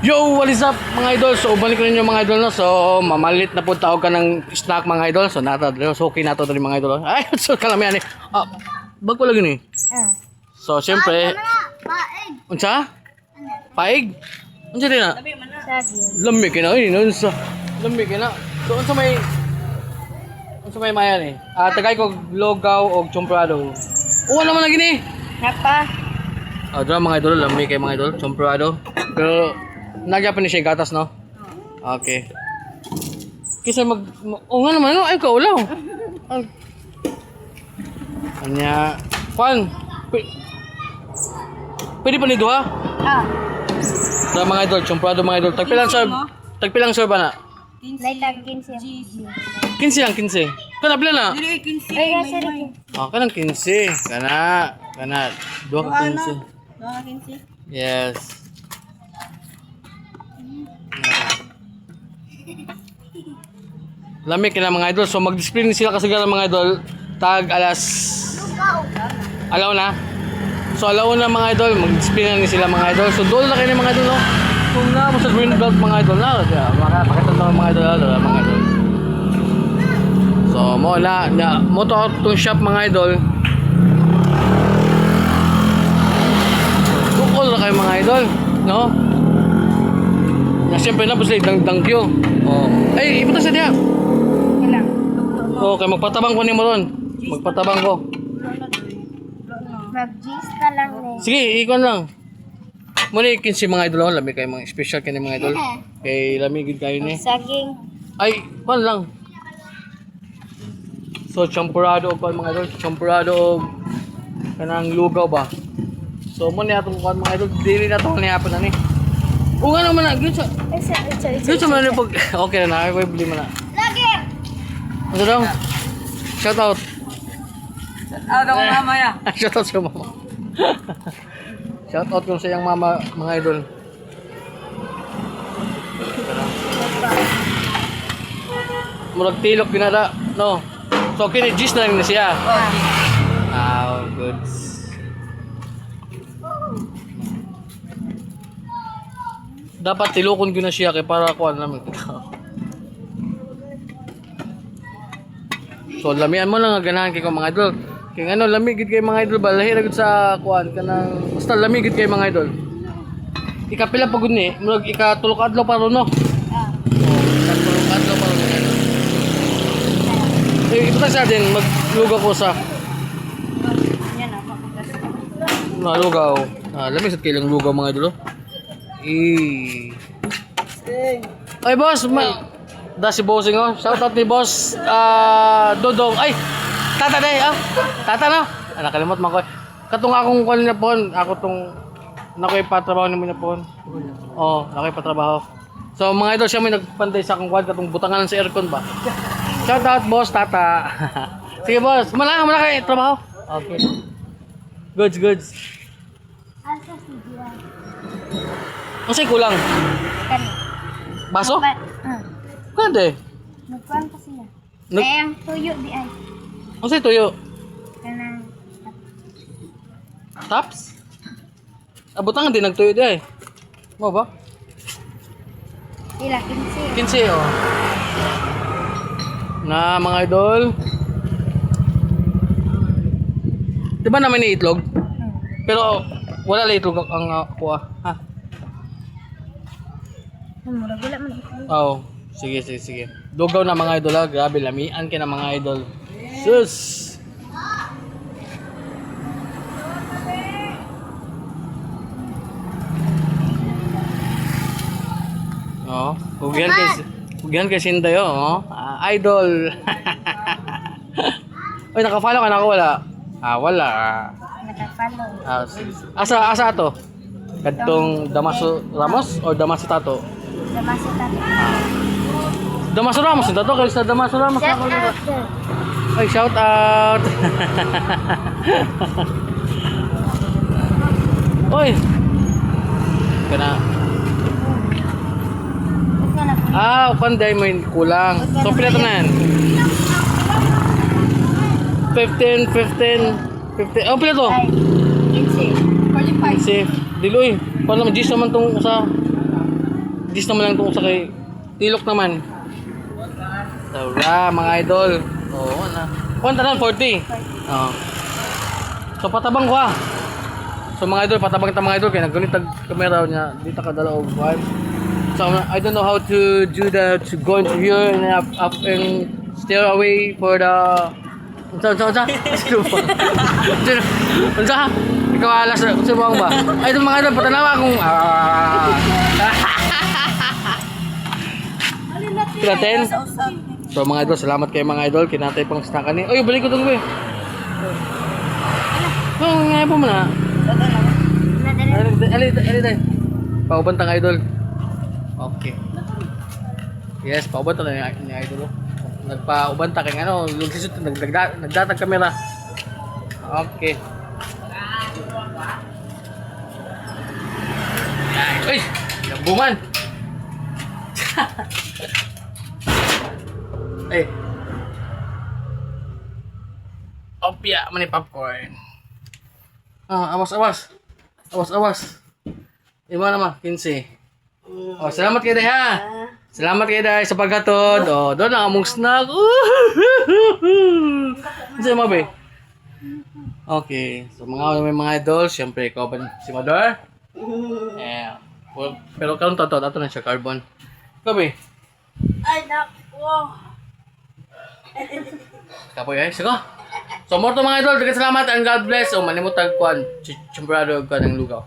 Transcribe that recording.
Yo, what is up mga idol? So, balik rin yung mga idol no. So, mamalit na po tawag ka ng snack mga idol. So, nata, so okay na to dali mga idol. Ay, so kalamihan eh. Ah, bag ko lagi ni. Ah. So, syempre, Paig. unsa? Paig? Unsa din na? Lami kina eh, no? Unsa? Lami kina. So, unsa may Unsa may mayan eh? Ah, tagay ko logaw og chomprado. Uwa naman lagi ni. Napa. Ah, dra mga idol, lami kay mga idol, chomprado. Pero nagya pa ni siya gatas, no? Okay. Kisa mag... ma- Oo nga naman, no? Ay, kaulaw. Ay. Kwan, pi- pwede pa ni Duha? Ah. Sa mga idol, chomprado mga idol. Tagpilang sir, tagpilang sir ba na? Laitag 15. 15 lang, 15. Kana pila na? Ay, kasi rin. Ah, kanang 15. Kana, kana. Duha ka 15. Yes. Lamig na mga idol. So mag-display sila kasagaran mga idol. Tag alas... Alaw na. So alaw na mga idol. Mag-display na sila mga idol. So doon na kayo mga idol. No? Kung na mo sa green belt mga idol na. Yeah, maka- makita na mga idol. no? mga idol. So mo na. na mo to itong shop mga idol. Bukol na kayo mga idol. No? Na siyempre na, basta dang dangkyo. Oh. Ay, ibutas na diya. Ilang. Okay, magpatabang ko ni mo ron. Magpatabang ko. Mag-gis ka lang eh. Sige, ikon lang. Muna ikin si mga idol. oh. Lamig kayo mga special kayo mga idol. Kay lamigid kayo ni. Saging. Ay, kwan lang. So, champurado o kwan mga idol. Champurado o kanang lugaw ba? So, muna itong kwan mga idol. Dili na itong nihapon na ni. O nga naman na. Gito sa... Isa, isa, isa. Sa mga pag... Okay na na. Ako bili mo na. Lagi! Ano daw? Shout out. Ah, ako mamaya. Shout out sa mama. Shout out kung sa iyang mama, mga idol. Murag tilok ginada, no? So, kini gist na lang na siya. Ah, goods. Dapat tilokon ko na siya kay para kuan namin. so, lamian mo lang nga ganahan kay ko mga idol. Kay ano, lamigid kay mga idol ba? Lahi ra gud sa kuan kanang basta lamigid kay mga idol. Ikapila pagod ni, murag ikatulok adlaw pa ron no. Ah. Oh, ikatulok adlaw pa ron. Eh, ito sa din maglugaw ko sa Yan ako. na lugaw. Ah, lamig sad kay lang lugaw mga idol. Oh. Eh. Ay boss, ma da si bossing oh. Shout out ni boss ah Dodong. Ay, tata day ah. Tata na. Ah, nakalimot man ko. Katong akong kuan na pon, ako tong nakoy patrabaho ni mo na pon. Oh, nakoy patrabaho. So mga idol siya may nagpantay sa akong kuan katong butangan sa aircon ba. Shout out boss Tata. Sige boss, mala mala kay trabaho. Okay. Goods, goods. Asa si Dian? Kasi kulang. Kani. Baso? Ba- Ah. Kande. Nagkuhan pa siya. Nag- Eh, ang tuyo di ay. Kasi tuyo. Kanang Taps? Abutangan din nagtuyo di ay. Mo ba? ila 15. 15 oh. Na mga idol. Di ba naman ni itlog? Hmm. Pero wala lang itlog ang uh, kuha. Mura man. Oo. Sige, sige, sige. Dugaw na mga idol ha. Grabe, lamian ka na mga idol. Sus! Oh, hugyan kay hugyan kay Sinday oh. Ah, idol. Oy, naka-follow ka na ako wala. Ah, wala. Naka-follow. Ah. Asa asa to? Kadtong Damaso Ramos or Damaso Tato? Sama sa tati. Damaso Ramos, ito to kayo sa Damaso Ramos. Shout ako. Ay, shout out. Oy. Kana. Na. Ah, panday mo kulang. So, na yan? 15, 15, 15. Oh, pila to? Ay, 15. 45. Si Diloy. Paano naman, Gis naman tong sa dis naman lang itong sa kay Tilok naman. Tara, mga idol. Oo, na. Kuwanta na, 40. Oo. So, patabang ko ah. So, mga idol, patabang ta mga idol. Kaya naggunit tag kamera niya. Dito ka dala og one. So, I don't know how to do that. To go into here and up, up and steer away for the... Unsa, unsa, unsa? Ano ba? Unsa? Ikaw alas, unsa mo ba? Ay, itong mga idol, patanawa akong... Ah. Sila 10? So mga idol, salamat kayo mga idol. Kinatay pang snack ni. Oy, balik ko dong be. Oh, ngayon po mo na. Nadali. Ali, ali, ali tayo. Paubantang idol. Okay. Yes, paubantang na ni idol. Nagpaubanta kay ano, yung sisut nagdagda nagdatag kamera. Okay. Ay, lambungan. Ay. Opya, mani popcorn. Ah, awas, awas. Awas, awas. Iba naman, 15. Oh, salamat kayo dahil ha. Salamat kayo dahil sa pagkatod. Oh, doon ang among snack. Ano mo ba? Okay. So mga may mga idol, syempre ikaw ba si Mador? Well, pero karon to to, ato na siya carbon. Ba? Ay, naku. Kapoy ay, sige. So, more to mga idol, dagat salamat and God bless. O, malimutag kuan, chimbrado ka ng lugaw.